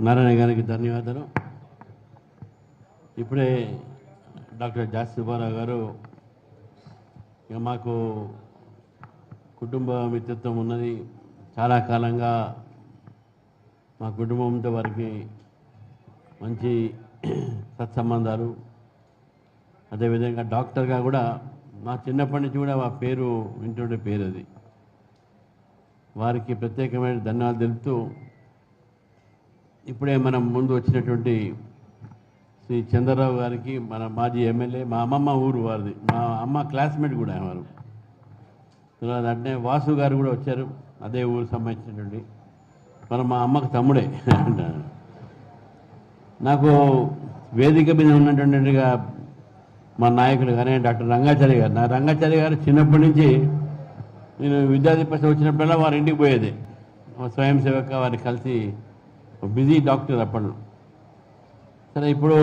నారాయణ గారికి ధన్యవాదాలు. ఇప్పుడే డాక్టర్ జాస్ సుబ్బారావు గారు ఇక మాకు కుటుంబ మిత్రత్వం ఉన్నది. చాలా కాలంగా మా కుటుంబంతో వారికి మంచి సత్సంబంధాలు. అదేవిధంగా డాక్టర్గా కూడా మా చిన్నప్పటి నుంచి కూడా మా పేరు వింటుండే పేరు అది. వారికి ప్రత్యేకమైన ధన్యవాదాలు తెలుపుతూ ఇప్పుడే మనం ముందు వచ్చినటువంటి శ్రీ చంద్రరావు గారికి మన మాజీ ఎమ్మెల్యే మా అమ్మమ్మ ఊరు వారిది. మా అమ్మ క్లాస్మేట్ కూడా ఆయన వారు తర్వాత అంటే వాసు గారు కూడా వచ్చారు. అదే ఊరు సంబంధించినటువంటి. మన మా అమ్మకు తమ్ముడే. నాకు వేదిక మీద ఉన్నటువంటిగా మా నాయకుడు కానీ డాక్టర్ రంగాచారి గారు. నా రంగాచారి గారు చిన్నప్పటి నుంచి నేను విద్యాధిపతి వచ్చినప్పుడల్లా వారి ఇంటికి పోయేది. స్వయం సేవక వారిని కలిసి బిజీ డాక్టర్ అప్పట్లో సరే ఇప్పుడు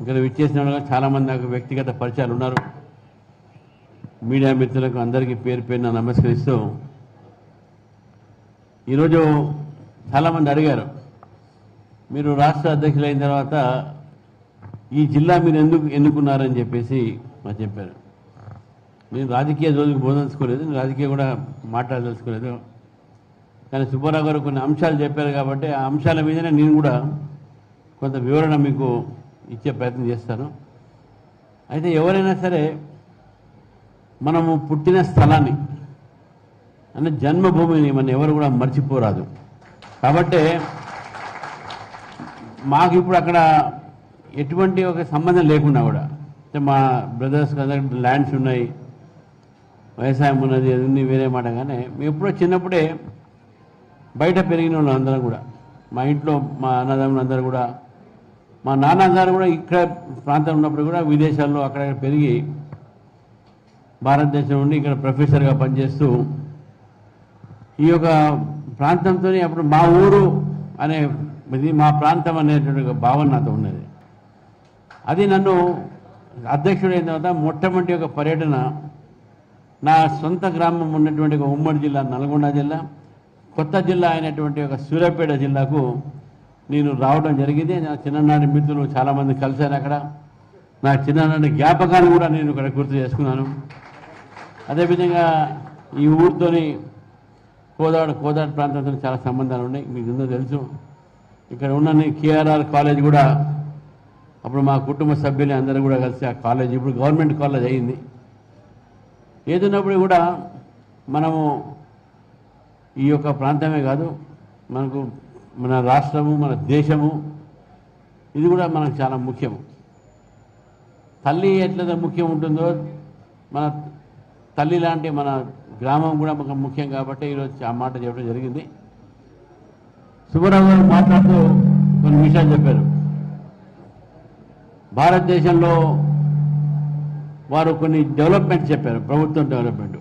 ఇక్కడ విచ్చేసిన చాలామంది నాకు వ్యక్తిగత పరిచయాలు ఉన్నారు. మీడియా మిత్రులకు అందరికీ పేరు పేరున నమస్కరిస్తూ ఈరోజు చాలామంది అడిగారు మీరు రాష్ట్ర అధ్యక్షులు అయిన తర్వాత ఈ జిల్లా మీరు ఎందుకు ఎన్నుకున్నారని చెప్పేసి మాకు చెప్పారు. నేను రాజకీయ జోలికి బోధించుకోలేదు రాజకీయ కూడా మాట్లాడదలుచుకోలేదు. కానీ సుబ్బారావు గారు కొన్ని అంశాలు చెప్పారు కాబట్టి ఆ అంశాల మీదనే నేను కూడా కొంత వివరణ మీకు ఇచ్చే ప్రయత్నం చేస్తాను. అయితే ఎవరైనా సరే మనము పుట్టిన స్థలాన్ని అంటే జన్మభూమిని మనం ఎవరు కూడా మర్చిపోరాదు. కాబట్టే మాకు ఇప్పుడు అక్కడ ఎటువంటి ఒక సంబంధం లేకుండా కూడా అంటే మా బ్రదర్స్ కదా ల్యాండ్స్ ఉన్నాయి వ్యవసాయం ఉన్నది అన్నీ వేరే మాట. కానీ మేము ఎప్పుడో చిన్నప్పుడే బయట పెరిగిన వాళ్ళు అందరం కూడా. మా ఇంట్లో మా అన్నదమ్ములందరూ కూడా మా నాన్నగారు కూడా ఇక్కడ ప్రాంతం ఉన్నప్పుడు కూడా విదేశాల్లో అక్కడ పెరిగి భారతదేశం నుండి ఇక్కడ ప్రొఫెసర్గా పనిచేస్తూ ఈ యొక్క ప్రాంతంతో అప్పుడు మా ఊరు అనే ఇది మా ప్రాంతం అనేటువంటి భావన నాతో ఉన్నది. అది నన్ను అధ్యక్షుడైన తర్వాత మొట్టమొదటి ఒక పర్యటన నా సొంత గ్రామం ఉన్నటువంటి ఒక ఉమ్మడి జిల్లా నల్గొండ జిల్లా కొత్త జిల్లా అయినటువంటి ఒక సూర్యాపేట జిల్లాకు నేను రావడం జరిగింది. నా చిన్ననాటి మిత్రులు చాలామంది కలిశాను అక్కడ. నా చిన్ననాటి జ్ఞాపకాలు కూడా నేను ఇక్కడ గుర్తు చేసుకున్నాను. అదేవిధంగా ఈ ఊరితోని కోదాడ కోదాడ ప్రాంతంతో చాలా సంబంధాలు ఉన్నాయి. మీకు ఎందుకు తెలుసు. ఇక్కడ ఉన్న కేఆర్ఆర్ కాలేజ్ కూడా అప్పుడు మా కుటుంబ సభ్యులు అందరూ కూడా కలిసి ఆ కాలేజ్ ఇప్పుడు గవర్నమెంట్ కాలేజ్ అయింది. ఏదైనప్పుడు కూడా మనము ఈ యొక్క ప్రాంతమే కాదు మనకు మన రాష్ట్రము మన దేశము ఇది కూడా మనకు చాలా ముఖ్యం తల్లి ఎట్లయితే ముఖ్యం ఉంటుందో మన తల్లి లాంటి మన గ్రామం కూడా మనకు ముఖ్యం కాబట్టి ఈరోజు ఆ మాట చెప్పడం జరిగింది. సుబ్బారావు గారు మాట్లాడుతూ కొన్ని విషయాలు చెప్పారు. భారతదేశంలో వారు కొన్ని డెవలప్మెంట్ చెప్పారు ప్రభుత్వం డెవలప్మెంట్.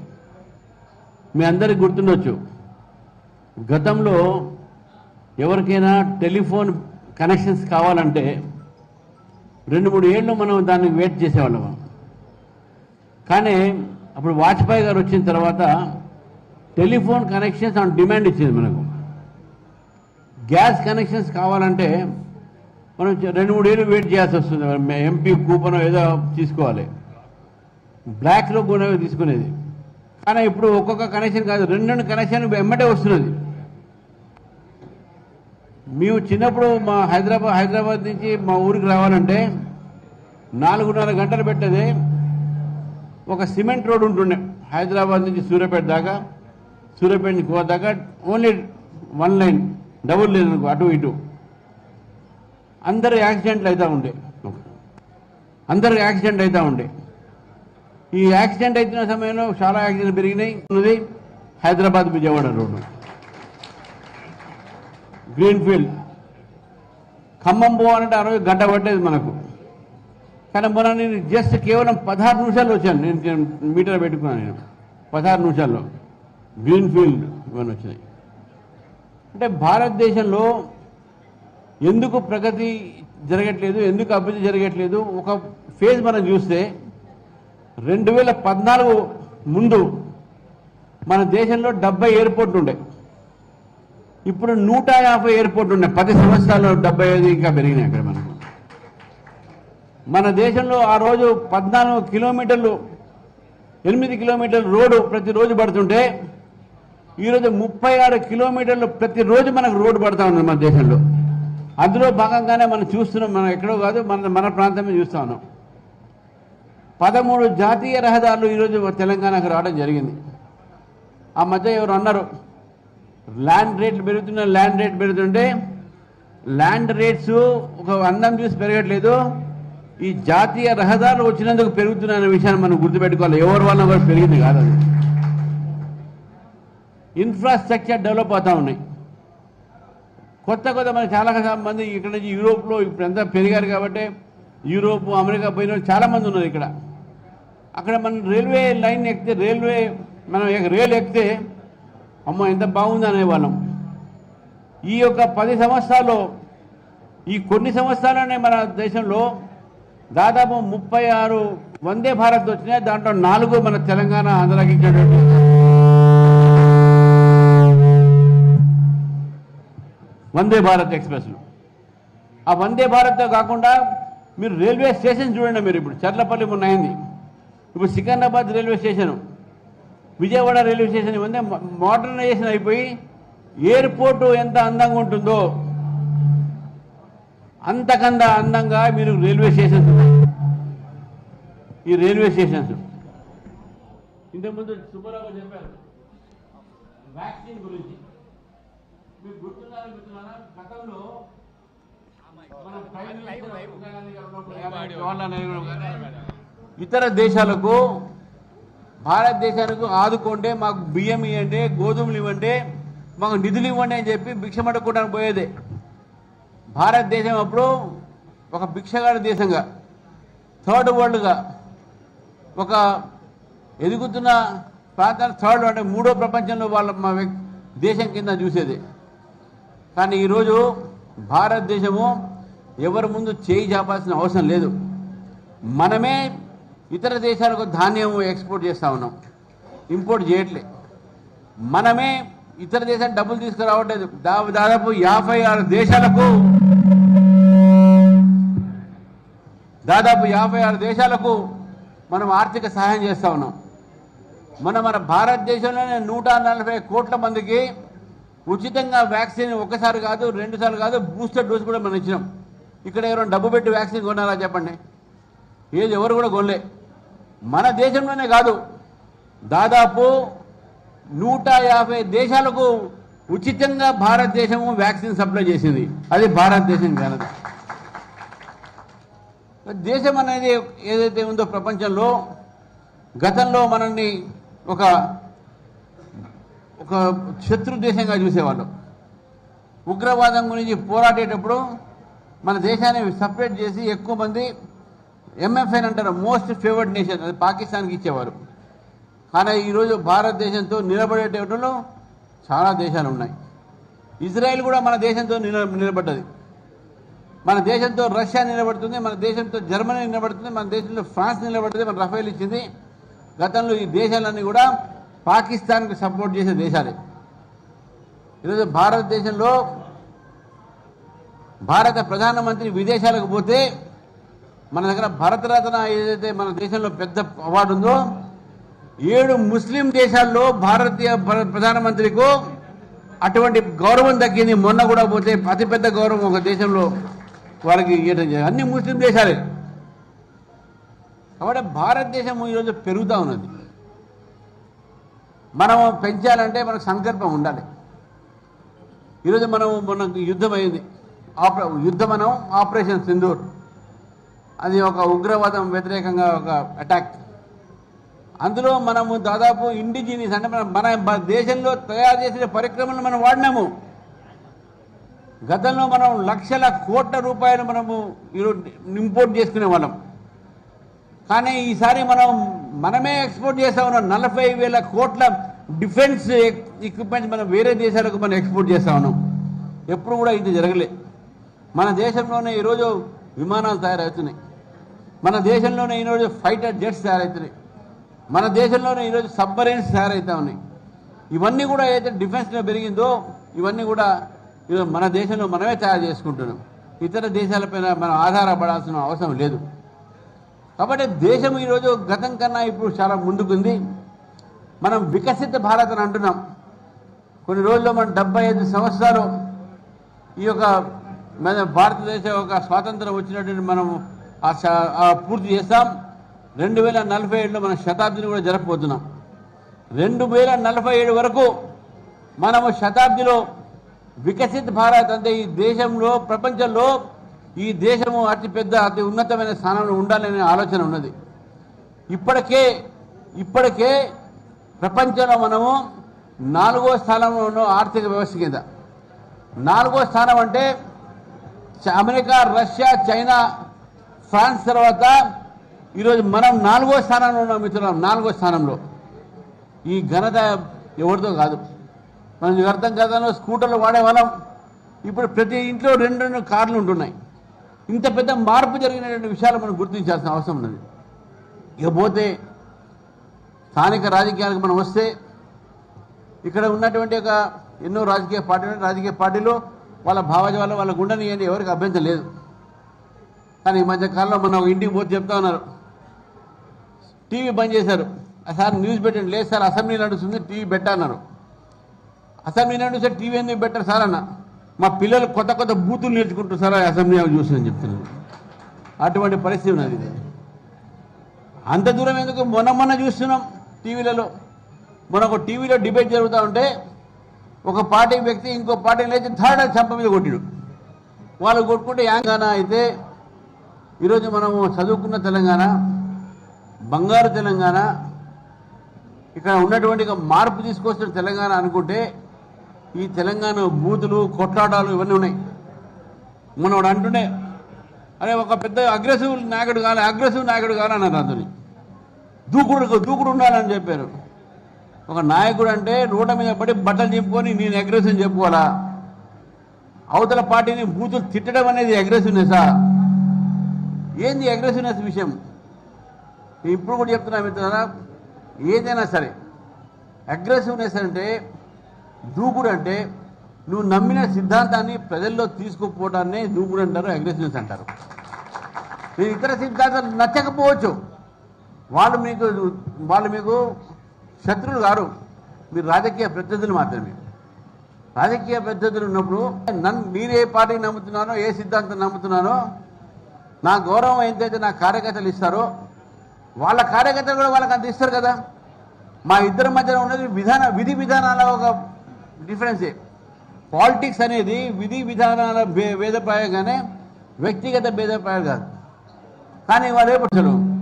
మీ అందరికి గుర్తుండొచ్చు గతంలో ఎవరికైనా టెలిఫోన్ కనెక్షన్స్ కావాలంటే రెండు మూడు ఏళ్ళు మనం దానికి వెయిట్ చేసేవాళ్ళం. కానీ అప్పుడు వాజ్పేయి గారు వచ్చిన తర్వాత టెలిఫోన్ కనెక్షన్స్ ఆన్ డిమాండ్ ఇచ్చింది మనకు. గ్యాస్ కనెక్షన్స్ కావాలంటే మనం రెండు మూడు ఏళ్ళు వెయిట్ చేయాల్సి వస్తుంది. ఎంపీ కూపన్ ఏదో తీసుకోవాలి. బ్లాక్లో కూడా తీసుకునేది. కానీ ఇప్పుడు ఒక్కొక్క కనెక్షన్ కాదు రెండు రెండు కనెక్షన్ వెంబడే వస్తున్నది. మేము చిన్నప్పుడు మా హైదరాబాద్ హైదరాబాద్ నుంచి మా ఊరికి రావాలంటే నాలుగున్నర గంటలు పెట్టేది. ఒక సిమెంట్ రోడ్ ఉంటుండే హైదరాబాద్ నుంచి సూర్యాపేట దాకా సూర్యాపేట నుంచి గోవా దాకా only one line double line అనుకో అటు ఇటు. అందరు యాక్సిడెంట్లు అవుతూ ఉండే. అందరు యాక్సిడెంట్ అవుతూ ఉండే. ఈ యాక్సిడెంట్ అవుతున్న సమయంలో చాలా యాక్సిడెంట్ పెరిగినాయి. ఉన్నది Hyderabad Vijayawada road. Green field Khammam పోవాలంటే అరవై గంట పట్టేది మనకు. కానీ మొన్న నేను జస్ట్ కేవలం పదహారు నిమిషాల్లో వచ్చాను. నేను మీటర్ పెట్టుకున్నాను నేను. పదహారు నిమిషాల్లో. గ్రీన్ ఫీల్డ్ ఇవన్నీ వచ్చినాయి. అంటే భారతదేశంలో ఎందుకు ప్రగతి జరగట్లేదు ఎందుకు అభివృద్ధి జరగట్లేదు? ఒక ఫేజ్ మనం చూస్తే రెండు వేల పద్నాలుగు ముందు మన దేశంలో డెబ్బై ఎయిర్పోర్ట్లు ఉండే. ఇప్పుడు నూట యాభై ఎయిర్పోర్ట్ ఉన్నాయి. పది సంవత్సరాలు డెబ్బై ఐదు ఇంకా పెరిగినాయి అక్కడ మనకు. మన దేశంలో ఆ రోజు పద్నాలుగు కిలోమీటర్లు ఎనిమిది కిలోమీటర్లు రోడ్డు ప్రతిరోజు పడుతుంటే ఈరోజు ముప్పై ఆరు కిలోమీటర్లు ప్రతిరోజు మనకు రోడ్డు పడతా ఉంది మన దేశంలో. అందులో భాగంగానే మనం చూస్తున్నాం మనం ఎక్కడో కాదు మన మన ప్రాంతమే చూస్తా ఉన్నాం. పదమూడు జాతీయ రహదారులు ఈరోజు తెలంగాణకు రావడం జరిగింది. ఆ మధ్య ఎవరు అన్నారు ల్యాండ్ రేట్లు పెరుగుతున్న ల్యాండ్ రేట్ పెరుగుతుంటే ల్యాండ్ రేట్స్ ఒక అందం చూసి పెరగట్లేదు. ఈ జాతీయ రహదారులు వచ్చినందుకు పెరుగుతున్న విషయాన్ని మనం గుర్తుపెట్టుకోవాలి. ఎవరి వల్ల కూడా పెరిగింది కాదు అది. ఇన్ఫ్రాస్ట్రక్చర్ డెవలప్ అవుతా ఉన్నాయి. కొత్త కొత్త మన చాలా మంది ఇక్కడ నుంచి యూరోప్లో ఇప్పుడంతా పెరిగారు కాబట్టి యూరోప్ అమెరికా పోయిన వాళ్ళు చాలా మంది ఉన్నారు ఇక్కడ. అక్కడ మనం రైల్వే లైన్ ఎక్కితే రైల్వే మనం రైలు ఎక్కితే అమ్మ ఎంత బాగుంది అనేవాళ్ళం ఈ యొక్క పది సంవత్సరాలు ఈ కొన్ని సంవత్సరాలనే మన దేశంలో దాదాపు ముప్పై ఆరు వందే భారత్ వచ్చినాయి. దాంట్లో నాలుగు మన తెలంగాణ ఆంధ్రాకి వందే భారత్ ఎక్స్ప్రెస్లు. ఆ వందే భారత్తో కాకుండా మీరు రైల్వే స్టేషన్ చూడండి మీరు ఇప్పుడు. చర్లపల్లి మొన్న అయింది. ఇప్పుడు Secunderabad railway station. Vijayawada railway station ఇవన్నీ మోడర్నైజేషన్ అయిపోయి ఎయిర్పోర్టు ఎంత అందంగా ఉంటుందో అంతకన్నా అందంగా మీరు రైల్వే స్టేషన్స్ ఈ రైల్వే స్టేషన్స్. ఇంతకుముందు సుబ్బారావు చెప్పారు వ్యాక్సిన్ గురించి. మీకు గుర్తున్నారు మిత్రులారా? గతంలో ఇతర దేశాలకు భారతదేశానికి ఆదుకోండి మాకు బియ్యం ఇవ్వండి గోధుమలు ఇవ్వండి మాకు నిధులు ఇవ్వండి అని చెప్పి భిక్షమడుకోవడానికి పోయేదే. భారతదేశం అప్పుడు ఒక భిక్షగాడి దేశంగా థర్డ్ వరల్డ్గా ఒక ఎదుగుతున్న ప్రాంతాన్ని థర్డ్ అంటే మూడో ప్రపంచంలో వాళ్ళ మా దేశం కింద చూసేది. కానీ ఈరోజు భారతదేశము ఎవరి ముందు చేయి చాపాల్సిన అవసరం లేదు. మనమే ఇతర దేశాలకు ధాన్యం ఎక్స్పోర్ట్ చేస్తూ ఉన్నాం. ఇంపోర్ట్ చేయట్లే. మనమే ఇతర దేశానికి డబ్బులు తీసుకురావట్లేదు. దా- దాదాపు యాభై ఆరు దేశాలకు దాదాపు యాభై ఆరు దేశాలకు మనం ఆర్థిక సహాయం చేస్తూ ఉన్నాం. మన మన భారతదేశంలోనే నూట నలభై కోట్ల మందికి ఉచితంగా వ్యాక్సిన్ ఒకసారి కాదు రెండుసార్లు కాదు బూస్టర్ డోస్ కూడా మనం ఇచ్చినాం. ఇక్కడ ఎవరైనా డబ్బు పెట్టి వ్యాక్సిన్ కొనాలా చెప్పండి? ఏది ఎవరు కూడా కొనలే. మన దేశంలోనే కాదు దాదాపు నూట యాభై దేశాలకు ఉచితంగా భారతదేశము వ్యాక్సిన్ సప్లై చేసింది. అది భారతదేశం ఘనత దేశం అనేది ఏదైతే ఉందో ప్రపంచంలో గతంలో మనల్ని ఒక ఒక శత్రు దేశంగా చూసేవాళ్ళు. ఉగ్రవాదం గురించి పోరాడేటప్పుడు మన దేశాన్ని సపరేట్ చేసి ఎక్కువ మంది ఎంఎఫ్ఎన్ అంటారు మోస్ట్ ఫేవర్డ్ నేషన్ అది పాకిస్తాన్కి ఇచ్చేవారు. కానీ ఈరోజు భారతదేశంతో నిలబడేటప్పుడు చాలా దేశాలు ఉన్నాయి. ఇజ్రాయెల్ కూడా మన దేశంతో నిల నిలబడ్డది. మన దేశంతో రష్యా నిలబడుతుంది మన దేశంతో జర్మనీ నిలబడుతుంది మన దేశంలో ఫ్రాన్స్ నిలబడుతుంది మన రఫేల్ ఇచ్చింది. గతంలో ఈ దేశాలన్నీ కూడా పాకిస్తాన్కి సపోర్ట్ చేసే దేశాలే. ఈరోజు భారతదేశంలో భారత ప్రధానమంత్రి విదేశాలకు పోతే మన దగ్గర భారతరత్న ఏదైతే మన దేశంలో పెద్ద అవార్డు ఉందో ఏడు ముస్లిం దేశాల్లో భారతీయ ప్ర- అటువంటి గౌరవం దక్కింది. మొన్న కూడా పోతే అతిపెద్ద గౌరవం ఒక దేశంలో వారికి ఇవ్వడం అన్ని ముస్లిం దేశాలే. కాబట్టి భారతదేశం ఈరోజు పెరుగుతూ ఉన్నది. మనం పెంచాలంటే మనకు సంకల్పం ఉండాలి. ఈరోజు మనం మనకు యుద్ధం అయింది. ఆప యుద్ధం మనం ఆపరేషన్ సింధూర్. అది ఒక ఉగ్రవాదం వ్యతిరేకంగా ఒక అటాక్ అందులో మనము దాదాపు ఇండిజినియస్ అంటే మన మన దేశంలో తయారు చేసిన పరిక్రమలు మనం వాడినాము. గతంలో మనం లక్షల కోట్ల రూపాయలు మనము ఈరోజు ఇంపోర్ట్ చేసుకునే వాళ్ళం. కానీ ఈసారి మనం మనమే ఎక్స్పోర్ట్ చేస్తా ఉన్నాం. నలభై వేల కోట్ల డిఫెన్స్ ఎక్విప్మెంట్స్ మనం వేరే దేశాలకు మనం ఎక్స్పోర్ట్ చేస్తా ఉన్నాం. ఎప్పుడు కూడా ఇది జరగలే. మన దేశంలోనే ఈరోజు విమానాలు తయారవుతున్నాయి. మన దేశంలోనే ఈరోజు ఫైటర్ జెట్స్ తయారవుతున్నాయి మన దేశంలోనే ఈరోజు సబ్మరైన్స్ తయారవుతా ఉన్నాయి. ఇవన్నీ కూడా ఏదైతే డిఫెన్స్లో పెరిగిందో ఇవన్నీ కూడా ఈరోజు మన దేశంలో మనమే తయారు చేసుకుంటున్నాం. ఇతర దేశాలపైన మనం ఆధారపడాల్సిన అవసరం లేదు. కాబట్టి దేశం ఈరోజు గతం కన్నా ఇప్పుడు చాలా ముందుకుంది. మనం వికసిత భారత్ అని అంటున్నాం. కొన్ని రోజుల్లో మనం డెబ్బై ఐదు సంవత్సరాలు ఈ యొక్క మన భారతదేశం ఒక స్వాతంత్రం వచ్చినటువంటి మనం పూర్తి చేస్తాం రెండు వేల నలభై ఏడులో మన శతాబ్దిని కూడా జరపబోతున్నాం. రెండు వేల నలభై ఏడు వరకు మనము శతాబ్దిలో వికసిత్ భారత్ అంటే ఈ దేశంలో ప్రపంచంలో ఈ దేశము అతిపెద్ద అతి ఉన్నతమైన స్థానంలో ఉండాలనే ఆలోచన ఉన్నది. ఇప్పటికే ఇప్పటికే ప్రపంచంలో మనము నాలుగో స్థానంలో ఉన్న ఆర్థిక వ్యవస్థ కింద. నాలుగో స్థానం అంటే అమెరికా రష్యా చైనా ఫ్రాన్స్ తర్వాత ఈరోజు మనం నాలుగో స్థానంలో ఉన్నాం మిత్రులం నాలుగో స్థానంలో. ఈ ఘనత ఎవరితో కాదు. మనం అర్థం కాదనో స్కూటర్లు వాడేవాళ్ళం ఇప్పుడు ప్రతి ఇంట్లో రెండు రెండు కార్లు ఉంటున్నాయి. ఇంత పెద్ద మార్పు జరిగినటువంటి విషయాలు మనం గుర్తించాల్సిన అవసరం ఉన్నది. ఇకపోతే స్థానిక రాజకీయాలకు మనం వస్తే ఇక్కడ ఉన్నటువంటి ఒక ఎన్నో రాజకీయ పార్టీలు రాజకీయ పార్టీలు వాళ్ళ భావజాలు వాళ్ళ గుండెని ఏంటి ఎవరికి అభ్యంతరం లేదు. కానీ ఈ మధ్య కాలంలో మనం ఒక ఇంటికి పోతే చెప్తా ఉన్నారు. టీవీ బంద్ చేశారు. "ఆ సార్ న్యూస్ పెట్టండి. లేదు సార్ అసెంబ్లీ నడుస్తుంది టీవీ పెట్టన్నారు అసెంబ్లీ నడుస్తే టీవీ ఎందుకు పెట్టారు సార్ అన్న. మా పిల్లలు కొత్త కొత్త బూతులు నేర్చుకుంటారు సార్ ఆ అసెంబ్లీ చూసిందని చెప్తున్నారు. అటువంటి పరిస్థితి ఉన్నది అంత దూరం ఎందుకు? మొన్న మొన్న చూస్తున్నాం టీవీలలో. మొన్న ఒక టీవీలో డిబేట్ జరుగుతూ ఉంటే ఒక పార్టీ వ్యక్తి ఇంకో పార్టీ లేచి థర్డ్ చంప మీద కొట్టిడు. వాళ్ళు కొట్టుకుంటే యాంగాన అయితే ఈరోజు మనము చదువుకున్న తెలంగాణ బంగారు తెలంగాణ ఇక్కడ ఉన్నటువంటి మార్పు తీసుకొస్తున్న తెలంగాణ అనుకుంటే ఈ తెలంగాణ బూతులు కొట్లాటాలు ఇవన్నీ ఉన్నాయి. మనవాడు అంటుండే అనే ఒక పెద్ద అగ్రెసివ్ నాయకుడు కానీ అగ్రెసివ్ నాయకుడు కాలే అన్నారు అతని. దూకుడు దూకుడు ఉండాలని చెప్పారు. ఒక నాయకుడు అంటే రోడ్ల మీద పడి బట్టలు చెప్పుకొని నేను అగ్రెసివ్ చెప్పుకోవాలా? అవతల పార్టీని బూతులు తిట్టడం అనేది అగ్రెసివ్నెసా ఏంది అగ్రెసివ్నెస్ విషయం? ఇప్పుడు కూడా చెప్తున్నా మిత్రులారా ఏదైనా సరే అగ్రెసివ్నెస్ అంటే దూకుడు అంటే నువ్వు నమ్మిన సిద్ధాంతాన్ని ప్రజల్లో తీసుకుపోవడాన్నే దూకుడు అంటారు అగ్రెసివ్నెస్ అంటారు. మీరు ఇతర సిద్ధాంతాలు నచ్చకపోవచ్చు. వాళ్ళు మీకు వాళ్ళు మీకు శత్రువులు కారు. మీరు రాజకీయ ప్రత్యర్థులు మాత్రమే. రాజకీయ ప్రత్యర్థులు ఉన్నప్పుడు నన్ను మీరు ఏ పార్టీ నమ్ముతున్నానో ఏ సిద్ధాంతం నమ్ముతున్నానో నా గౌరవం ఎంతైతే నా కార్యకర్తలు ఇస్తారో వాళ్ళ కార్యకర్తలు కూడా వాళ్ళకి అంత ఇస్తారు కదా. మా ఇద్దరి మధ్యన ఉన్నది విధాన విధి విధానాల ఒక డిఫరెన్సే పాలిటిక్స్ అనేది విధి విధానాల భే- భేదప్రాయంగానే వ్యక్తిగత భేదప్రాయాలు కాదు. కానీ వాళ్ళు ఏపడతారు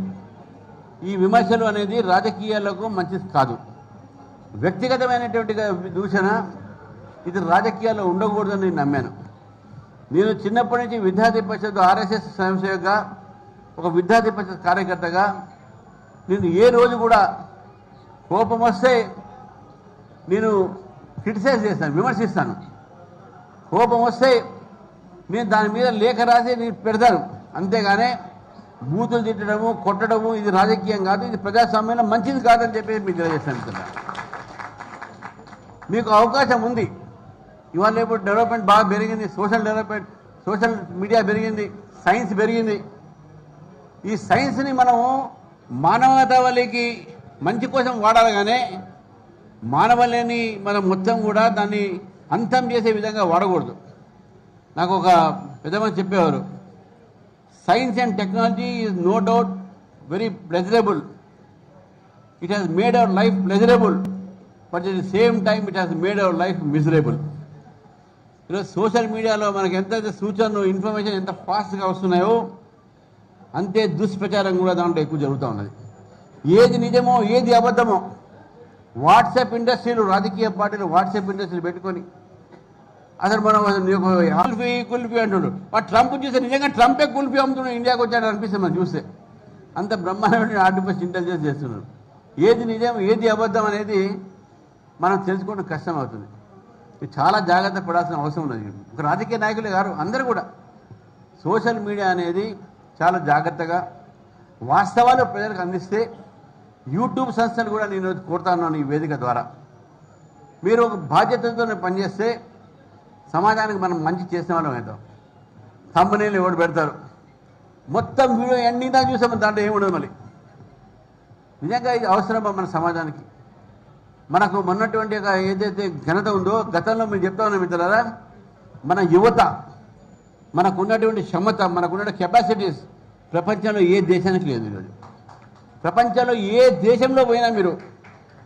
ఈ విమర్శలు అనేది రాజకీయాలకు మంచిది కాదు. వ్యక్తిగతమైనటువంటి దూషణ ఇది రాజకీయాల్లో ఉండకూడదని నేను నమ్మాను. నేను చిన్నప్పటి నుంచి విద్యార్థి పరిషత్ ఆర్ఎస్ఎస్ స్వయంసేవగా ఒక విద్యార్థి పరిషత్ కార్యకర్తగా నేను ఏ రోజు కూడా కోపం వస్తే నేను క్రిటిసైజ్ చేస్తాను విమర్శిస్తాను. కోపం వస్తే నేను దాని మీద లేఖ రాసి నేను పెడతాను. అంతేగానే బూతులు తిట్టడము కొట్టడము ఇది రాజకీయం కాదు ఇది ప్రజాస్వామ్యం మంచిది కాదని చెప్పేసి మీకు తెలియజేస్తాను. మీకు అవకాశం ఉంది. ఇవాళ ఇప్పుడు డెవలప్మెంట్ బాగా పెరిగింది సోషల్ డెవలప్మెంట్ సోషల్ మీడియా పెరిగింది సైన్స్ పెరిగింది. ఈ సైన్స్ని మనము మానవతవలికి మంచి కోసం వాడాలి కానీ మానవలేని మనం మొత్తం కూడా దాన్ని అంతం చేసే విధంగా వాడకూడదు. నాకు ఒక పెద్దమని చెప్పేవారు science and technology is no doubt very pleasurable it has made our life pleasurable but at the same time it has made our life miserable ఈరోజు సోషల్ మీడియాలో మనకు ఎంతైతే సూచనలు ఇన్ఫర్మేషన్ ఎంత ఫాస్ట్గా వస్తున్నాయో అంతే దుష్ప్రచారం కూడా దాంట్లో ఎక్కువ జరుగుతూ ఉన్నది. ఏది నిజమో ఏది అబద్ధమో వాట్సాప్ ఇండస్ట్రీలు రాజకీయ పార్టీలు వాట్సాప్ ఇండస్ట్రీలు పెట్టుకొని అసలు మనం కుల్ఫీ కుల్ఫీ అంటున్నాడు వాడు ట్రంప్ చూస్తే నిజంగా ట్రంపే కుల్ఫీ అమ్ముతున్నాడు ఇండియాకి వచ్చాడు అనిపిస్తుంది మనం చూస్తే. అంత బ్రహ్మాండమైన ఆర్టిఫిషియల్ ఇంటెలిజెన్స్ చేస్తున్నారు. ఏది నిజం ఏది అబద్ధం అనేది మనం తెలుసుకోవడం కష్టం అవుతుంది. చాలా జాగ్రత్త పడాల్సిన అవసరం ఉన్నది. ఒక రాజకీయ నాయకులే గారు అందరూ కూడా సోషల్ మీడియా అనేది చాలా జాగ్రత్తగా వాస్తవాలు ప్రజలకు అందిస్తే యూట్యూబ్ సంస్థలు కూడా నేను కోరుతాను ఈ వేదిక ద్వారా. మీరు ఒక బాధ్యతతో పనిచేస్తే సమాజానికి మనం మంచి చేసిన వాళ్ళం అవుతాం. కంపెనీలు ఎవడు పెడతారు? మొత్తం వీడియో ఎండింగ్ దాకా చూసాము దాంట్లో ఏమి ఉండదు మళ్ళీ. నిజంగా ఇది అవసరమా మన సమాజానికి? మనకు మొన్నటువంటి ఏదైతే ఘనత ఉందో గతంలో మేము చెప్తా ఉన్నాం మిత్రులారా మన యువత మనకున్నటువంటి క్షమత మనకున్న కెపాసిటీస్ ప్రపంచంలో ఏ దేశానికి లేదు ఈరోజు. ప్రపంచంలో ఏ దేశంలో పోయినా మీరు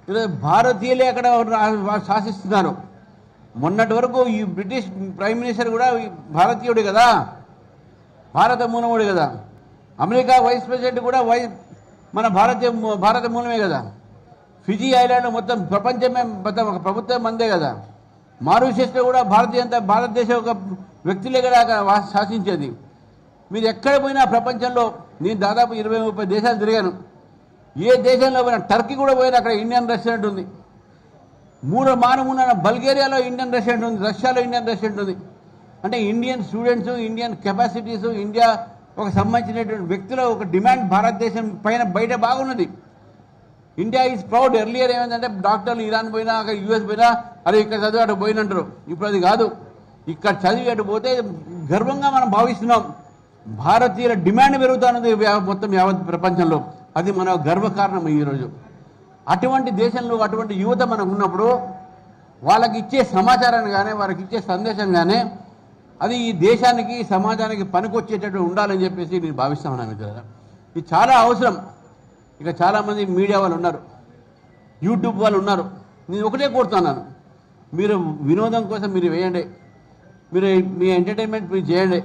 ఈరోజు భారతీయులే అక్కడ శాసిస్తున్నారు. మొన్నటి వరకు ఈ బ్రిటిష్ ప్రైమ్ మినిస్టర్ కూడా భారతీయుడు కదా భారత మూలముడు కదా. అమెరికా వైస్ ప్రెసిడెంట్ కూడా వై మన భారతీయ భారత మూలమే కదా. ఫిజీ ఐలాండ్ మొత్తం ప్రపంచమే మొత్తం ఒక ప్రభుత్వం అందే కదా. మారిషస్లో కూడా భారతీయ భారతదేశం ఒక వ్యక్తులే కదా అక్కడ శాసించేది. మీరు ఎక్కడ పోయినా ప్రపంచంలో నేను దాదాపు ఇరవై ముప్పై దేశాలు తిరిగాను. ఏ దేశంలో పోయినా టర్కీ కూడా పోయినా అక్కడ ఇండియన్ రెస్టారెంట్ ఉంది. మూడు మానమున్న బల్గేరియాలో ఇండియన్ రెస్టారెంట్ ఉంది రష్యాలో ఇండియన్ రెస్టారెంట్ ఉంది. అంటే Indian students Indian capacities India ఒక సంబంధించినటువంటి వ్యక్తుల ఒక డిమాండ్ భారతదేశం పైన బయట బాగున్నది. ఇండియా ఈజ్ ప్రౌడ్ ఎర్లియర్ ఏమైందంటే డాక్టర్లు ఇరాన్ పోయినా అక్కడ యూఎస్ పోయినా అరే ఇక్కడ చదివి అటు పోయినంటారు. ఇప్పుడు అది కాదు. ఇక్కడ చదివి అటు పోతే గర్వంగా మనం భావిస్తున్నాం. భారతీయుల డిమాండ్ పెరుగుతున్నది మొత్తం యావత్ ప్రపంచంలో. అది మన గర్వకారణం ఈరోజు అటువంటి దేశంలో అటువంటి యువత మనకు ఉన్నప్పుడు వాళ్ళకి ఇచ్చే సమాచారాన్ని కానీ వారికి ఇచ్చే సందేశం కానీ అది ఈ దేశానికి సమాజానికి పనికొచ్చేటట్టు ఉండాలని చెప్పేసి నేను భావిస్తా మిత్రులారా. ఇది చాలా అవసరం. ఇక చాలామంది మీడియా వాళ్ళు ఉన్నారు. యూట్యూబ్ వాళ్ళు ఉన్నారు. నేను ఒకటే కోరుతున్నాను. మీరు వినోదం కోసం మీరు వేయండి. మీరు మీ ఎంటర్టైన్మెంట్ మీరు చేయండి.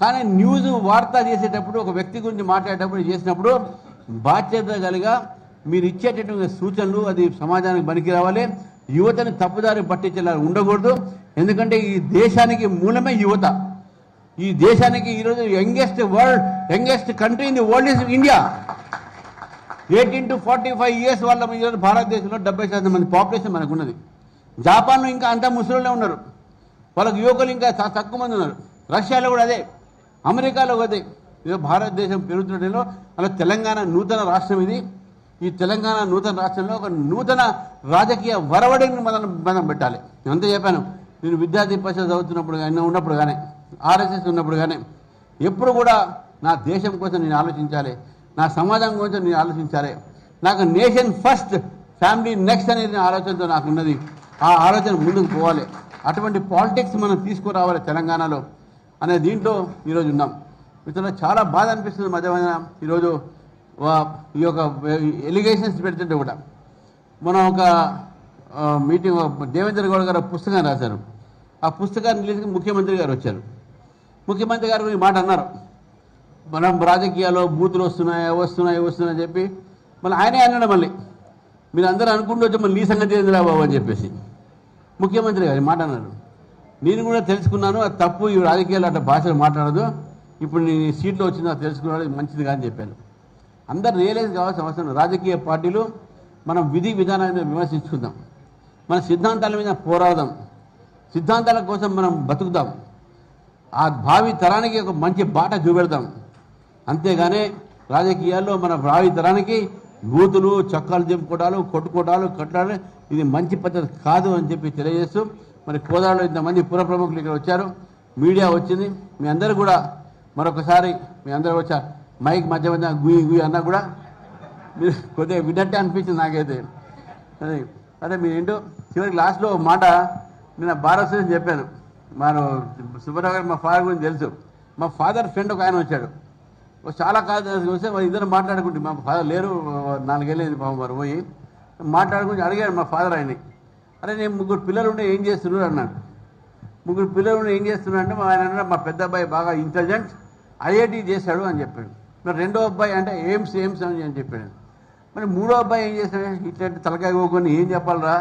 కానీ న్యూస్ వార్త చేసేటప్పుడు ఒక వ్యక్తి గురించి మాట్లాడేటప్పుడు చేసినప్పుడు బాధ్యత కలిగా మీరు ఇచ్చేటటువంటి సూచనలు అది సమాజానికి పనికి రావాలి. యువతని తప్పుదారి పట్టించేలా ఉండకూడదు. ఎందుకంటే ఈ దేశానికి మూలమే యువత. ఈ దేశానికి ఈరోజు youngest world youngest country in the world is India. Eighteen to forty five years వాళ్ళ ఈరోజు భారతదేశంలో డెబ్బై శాతం మంది పాపులేషన్ మనకు ఉన్నది జపాన్లో ఇంకా అంతా ముసలిలో ఉన్నారు. వాళ్ళకి యువకులు ఇంకా తక్కువ మంది ఉన్నారు. రష్యాలో కూడా అదే. అమెరికాలో అదే. ఇదో భారతదేశం పెరుగుతుండలో అలా తెలంగాణ నూతన రాష్ట్రం ఇది. ఈ తెలంగాణ నూతన రాష్ట్రంలో ఒక నూతన రాజకీయ వరవడిని మనం మనం పెట్టాలి. నేను అంతే చెప్పాను. నేను విద్యార్థి పరిషత్ చదువుతున్నప్పుడు కానీ ఉన్నప్పుడు కానీ ఆర్ఎస్ఎస్ ఉన్నప్పుడు కానీ ఎప్పుడు కూడా నా దేశం కోసం నేను ఆలోచించాలి. నా సమాజం గురించి నేను ఆలోచించాలి నాకు నేషన్ ఫస్ట్ ఫ్యామిలీ నెక్స్ట్ అనేది ఆలోచనతో నాకు ఉన్నది. ఆ ఆలోచన ముందుకు పోవాలి. అటువంటి పాలిటిక్స్ మనం తీసుకురావాలి తెలంగాణలో అనే దీంట్లో ఈరోజు ఉన్నాం. మిత్రులు చాలా బాధ అనిపిస్తుంది మధ్య మధ్యన ఈరోజు ఈ యొక్క ఎలిగేషన్స్ పెడుతుంటే కూడా. మనం ఒక మీటింగ్ దేవేంద్ర గౌడ్ గారు పుస్తకాన్ని రాశారు. ఆ పుస్తకాన్ని రిలీజ్కి ముఖ్యమంత్రి గారు వచ్చారు. ముఖ్యమంత్రి గారు ఈ మాట అన్నారు. మనం రాజకీయాల్లో బూతులు వస్తున్నాయి వస్తున్నాయి ఇవి వస్తున్నాయి చెప్పి మళ్ళీ ఆయనే అన్నాడు మళ్ళీ. మీరు అందరూ అనుకుంటూ మళ్ళీ నీ సంగతి ఏందిరా బాబు అని చెప్పేసి. ముఖ్యమంత్రి గారు మాట అన్నారు. నేను కూడా తెలుసుకున్నాను అది తప్పు ఈ రాజకీయాలు అట్లా భాషలు మాట్లాడదు. ఇప్పుడు నేను సీట్లో వచ్చిందా తెలుసుకున్నాడు మంచిది కాదని చెప్పాను. అందరు రియలైజ్ కావాల్సిన అవసరం రాజకీయ పార్టీలు మనం విధి విధానాన్ని విమర్శించుకుందాం. మన సిద్ధాంతాల మీద పోరాడదాం. సిద్ధాంతాల కోసం మనం బతుకుదాం. ఆ భావి తరానికి ఒక మంచి బాట చూపెడదాం. అంతేగానే రాజకీయాల్లో మన భావి తరానికి బూతులు చక్కాలు దింపుకోవడాలు కొట్టుకోవడాలు కట్టడాలు ఇది మంచి పద్ధతి కాదు అని చెప్పి తెలియజేస్తూ మరి కోదాడలో ఇంతమంది పుర ప్రముఖులు ఇక్కడ వచ్చారు. మీడియా వచ్చింది. మీ అందరూ కూడా మరొకసారి మీ అందరూ వచ్చారు మైక్ మధ్య మధ్య గుయి గుయి అన్నా కూడా మీరు కొద్దిగా విన్నట్టే అనిపించింది నాకైతే. అదే అదే మీరు ఏంటో చివరికి లాస్ట్లో మాట నేను భారత్ చెప్పాను మన సుబ్బారావు గారు మా ఫాదర్ గురించి తెలుసు. మా ఫాదర్ ఫ్రెండ్ ఒక ఆయన వచ్చాడు. చాలా కాదు చూస్తే ఇద్దరు మాట్లాడుకుంటే మా ఫాదర్ లేరు నాలుగేళ్ళేది పాపం వారు పోయి. మాట్లాడుకుంటూ అడిగాడు మా ఫాదర్ ఆయన్ని. అరే నేను ముగ్గురు పిల్లలు ఉంటే ఏం చేస్తున్నారు అన్నాడు. ముగ్గురు పిల్లలు ఉంటే ఏం చేస్తున్నారు అంటే మా ఆయన అన్నాడు మా పెద్ద అబ్బాయి బాగా ఇంటెలిజెంట్ ఐఐటి చేశాడు అని చెప్పాడు. మరి రెండో అబ్బాయి అంటే ఎయిమ్స్ ఎయిమ్స్ అని అని చెప్పాడు. మరి మూడో అబ్బాయి ఏం చేశాడు ఇట్లాంటి తలకాయ పోకొని ఏం చెప్పాలరా?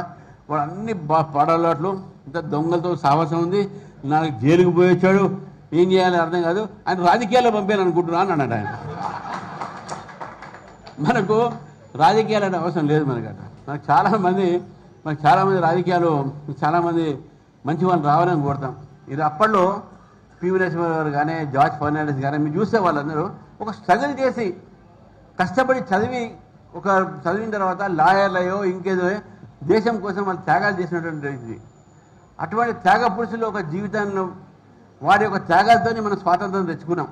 వాడు అన్ని బా పాడలాట్లు ఇంత దొంగలతో సాహసం ఉంది నాకు జైలుకు పోయి వచ్చాడు ఏం చేయాలి అర్థం కాదు? ఆయన రాజకీయాల్లో పంపాను అనుకుంటున్నాను అన్నాడు ఆయన. మనకు రాజకీయాలు అంటే అవసరం లేదు మనకట మనకు చాలామంది మనకు చాలామంది రాజకీయాలు చాలామంది మంచి వాళ్ళు రావాలని కోరుతాం. ఇది అప్పట్లో పివి నరసింహారావు గారు కానీ జార్జ్ ఫర్నాండెస్ కానీ మీరు చూసే వాళ్ళందరూ ఒక స్ట్రగుల్ చేసి కష్టపడి చదివి ఒక చదివిన తర్వాత లాయర్లయో ఇంకేదో దేశం కోసం వాళ్ళు త్యాగాలు చేసినటువంటి అటువంటి త్యాగ పురుషులు ఒక జీవితాన్ని వారి యొక్క త్యాగాలతోనే మనం స్వాతంత్రం తెచ్చుకున్నాం.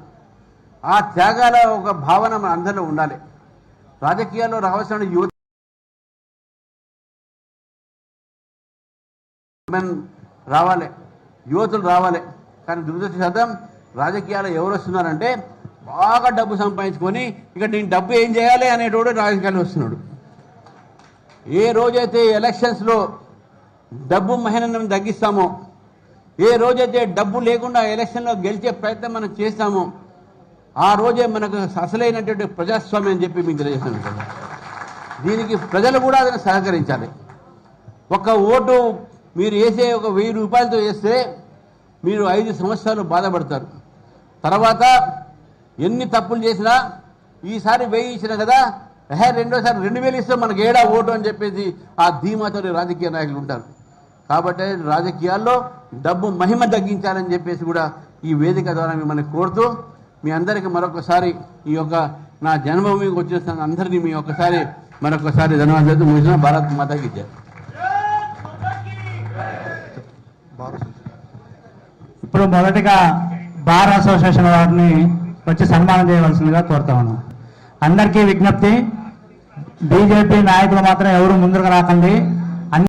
ఆ త్యాగాల ఒక భావన మన అందరిలో ఉండాలి. రాజకీయాల్లో రావాల్సిన యువత మనం రావాలి? యువతులు రావాలి. కానీ దురదృష్టశాతం రాజకీయాలు ఎవరు వస్తున్నారంటే బాగా డబ్బు సంపాదించుకొని ఇక నేను డబ్బు ఏం చేయాలి అనేటోడు రాజకీయాలు వస్తున్నాడు. ఏ రోజైతే ఎలక్షన్స్లో డబ్బు మహిళను తగ్గిస్తామో ఏ రోజైతే డబ్బు లేకుండా ఎలక్షన్లో గెలిచే ప్రయత్నం మనం చేస్తామో ఆ రోజే మనకు అసలైనటువంటి ప్రజాస్వామ్యం అని చెప్పి మీకు తెలియజేస్తాను కదా. దీనికి ప్రజలు కూడా అతను సహకరించాలి. ఒక ఓటు మీరు వేసే ఒక వెయ్యి రూపాయలతో వేస్తే మీరు ఐదు సంవత్సరాలు బాధపడతారు. తర్వాత ఎన్ని తప్పులు చేసినా ఈసారి వెయ్యి ఇచ్చిన కదా రెండోసారి రెండు వేలు ఇస్తే మనకి ఏడా ఓటు అని చెప్పేసి ఆ ధీమాతో రాజకీయ నాయకులు ఉంటారు. కాబట్టి రాజకీయాల్లో డబ్బు మహిమ తగ్గించాలని చెప్పేసి కూడా ఈ వేదిక ద్వారా మిమ్మల్ని కోరుతూ మీ అందరికీ మరొకసారి ఈ యొక్క నా జన్మభూమికి వచ్చేసిన అందరినీ మీ ఒక్కసారి మరొకసారి ధన్యవాదాలు ముగిసిన భారత్ మాతాకి ఇచ్చారు ఇప్పుడు మొదటిగా బార్ అసోసియేషన్ వారిని వచ్చి సన్మానం చేయవలసిందిగా కోరుతా ఉన్నాం. అందరికీ విజ్ఞప్తి బీజేపీ నాయకులు మాత్రం ఎవరు ముందుకు రాకండి.